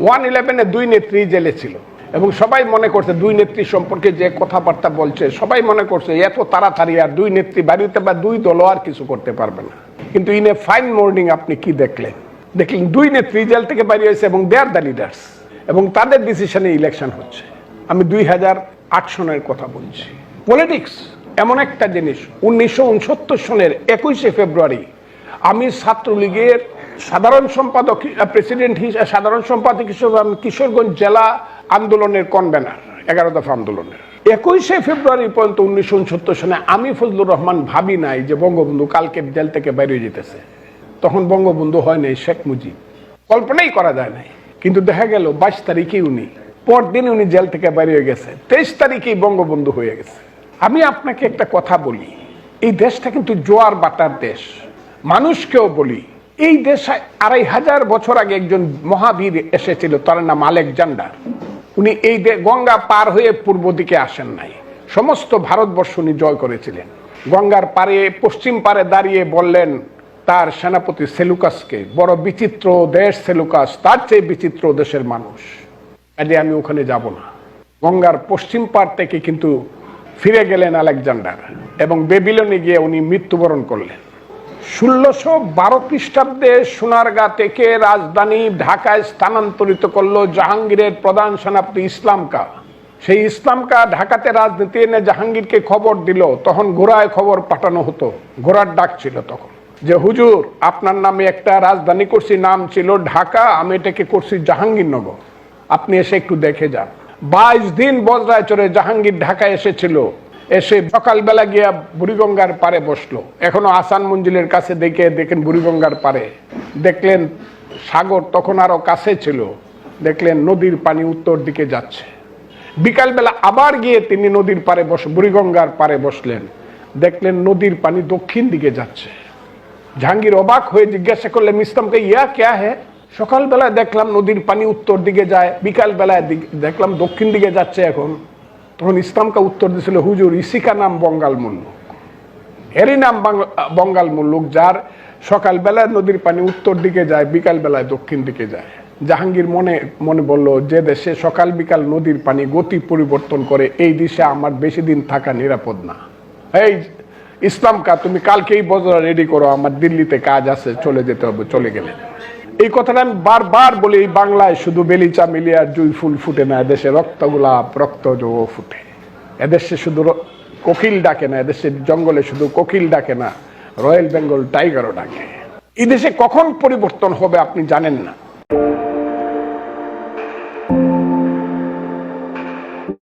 One ইলেভেনে দুই নেত্রী জেলে ছিল। এবং সবাই মনে করছে দুই নেত্রী সম্পর্কে যে কথাবার্তা বলছে, সবাই মনে করছে এত তাড়াতাড়ি আর দুই নেত্রী বাড়িতে বা দুই দলও আর কিছু করতে পারবে না। কিন্তু ইন এ ফাইন মর্নিং আপনি কি দেখলেন? দেখলেন দুই নেত্রী জেল থেকে বাইরে হয়েছে এবং দে আর দ্য লিডার্স। এবং তাদের ডিসিশনে ইলেকশন হচ্ছে। আমি দুই হাজার আট সনের কথা বলছি। পলিটিক্স এমন একটা জিনিস। উনিশশো উনসত্তর সনের একুশে ফেব্রুয়ারি আমি ছাত্রলীগের সাধারণ সম্পাদক প্রেসিডেন্ট হিসেবে সাধারণ সম্পাদক হিসেবে আমি কিশোরগঞ্জ জেলা আন্দোলনের কনভেনার এগারো দফা আন্দোলনের। একুশে ফেব্রুয়ারি পর্যন্ত উনিশশো উনসত্তর সনে আমি ফজলুর রহমান ভাবি নাই যে বঙ্গবন্ধু কালকে জেল থেকে বেরিয়ে যেতেছে। তখন বঙ্গবন্ধু হয় নাই শেখ মুজিব। কল্পনাই করা যায় নাই। কিন্তু দেখা গেল বাইশ তারিখে উনি, পরদিন উনি জেল থেকে বেরিয়ে গেছে। তেইশ তারিখেই বঙ্গবন্ধু হয়ে গেছে। আমি আপনাকে একটা কথা বলি। এই দেশটা কিন্তু জোয়ার বাটার দেশ। মানুষকেও বলি এই দেশ আড়াই হাজার বছর আগে একজন মহাবীর এসেছিল, তার নাম আলেকজান্ডার। উনি এই গঙ্গা পার হয়ে পূর্ব দিকে আসেন নাই। সমস্ত ভারতবর্ষ উনি জয় করেছিলেন। গঙ্গার পারে, পশ্চিম পারে দাঁড়িয়ে বললেন, তার সেনাপতি সেলুকাসকে, বড় বিচিত্র দেশ সেলুকাস, তার চেয়ে বিচিত্র দেশের মানুষ। কাজে আমি ওখানে যাব না। গঙ্গার পশ্চিম পার থেকে কিন্তু ফিরে গেলেন আলেকজান্ডার এবং বেবিলনে গিয়ে উনি মৃত্যুবরণ করলেন। ষোলোশো বারো খ্রিস্টাব্দে সোনারগাঁ থেকে রাজধানী ঢাকায় স্থানান্তরিত করল জাহাঙ্গীরের প্রধান সেনাপতি ইসলাম কা সেই ইসলাম কা ঢাকাতে রাজনীতি এনে জাহাঙ্গীরকে খবর দিল, তখন ঘোড়ায় খবর পাঠানো হতো। ঘোড়ার ডাক ছিল তখন যে, হুজুর, আপনার নামে একটা রাজধানী করছি, নাম ছিল ঢাকা, আমি এটাকে করছি জাহাঙ্গীরনগর। আপনি এসে একটু দেখে যান। বাইশ দিন বজরায় চড়ে জাহাঙ্গীর ঢাকায় এসেছিল। এসে সকালবেলা গিয়া বুড়িগঙ্গার পারে বসল। এখনও আসান মঞ্জিলের কাছে দেখে দেখেন বুড়িগঙ্গার পারে দেখলেন সাগর তখন আরও কাছে ছিল। দেখলেন নদীর পানি উত্তর দিকে যাচ্ছে। বিকালবেলা আবার গিয়ে তিনি নদীর পারে বস, বুড়িগঙ্গার পারে বসলেন। দেখলেন নদীর পানি দক্ষিণ দিকে যাচ্ছে। জাহাঙ্গীর অবাক হয়ে জিজ্ঞাসা করলেন ইসলামকে ইয়া ক্যা হে সকালবেলায় দেখলাম নদীর পানি উত্তর দিকে যায়, বিকালবেলায় দেখলাম দক্ষিণ দিকে যাচ্ছে এখন। তখন ইসলামকে উত্তর দিয়েছিল, হুজুর ইসিকা নাম বঙ্গাল মুল্লুক এরই নাম বঙ্গাল মুল্লুক যার সকালবেলায় নদীর পানি উত্তর দিকে যায় বিকাল বেলায় দক্ষিণ দিকে যায়। জাহাঙ্গীর মনে মনে বলল, যে দেশে সকাল বিকাল নদীর পানি গতি পরিবর্তন করে, এই দেশে আমার বেশি দিন থাকা নিরাপদ না। এই ইসলাম কা তুমি কালকেই বজরা রেডি করো, আমার দিল্লিতে কাজ আছে, চলে যেতে হবে, চলে গেলেন এই কথাটা আমি বারবার বলি, এই বাংলায় শুধু বেলিচা মিলিয়া জুই ফুল ফুটে না, এদেশে রক্ত গোলাপ, রক্ত জো ফুটে। এদেশে শুধু কোকিল ডাকে না, এদেশে জঙ্গলে শুধু কোকিল ডাকে না, রয়্যাল বেঙ্গল টাইগারও ডাকে। এদেশে কখন পরিবর্তন হবে আপনি জানেন না।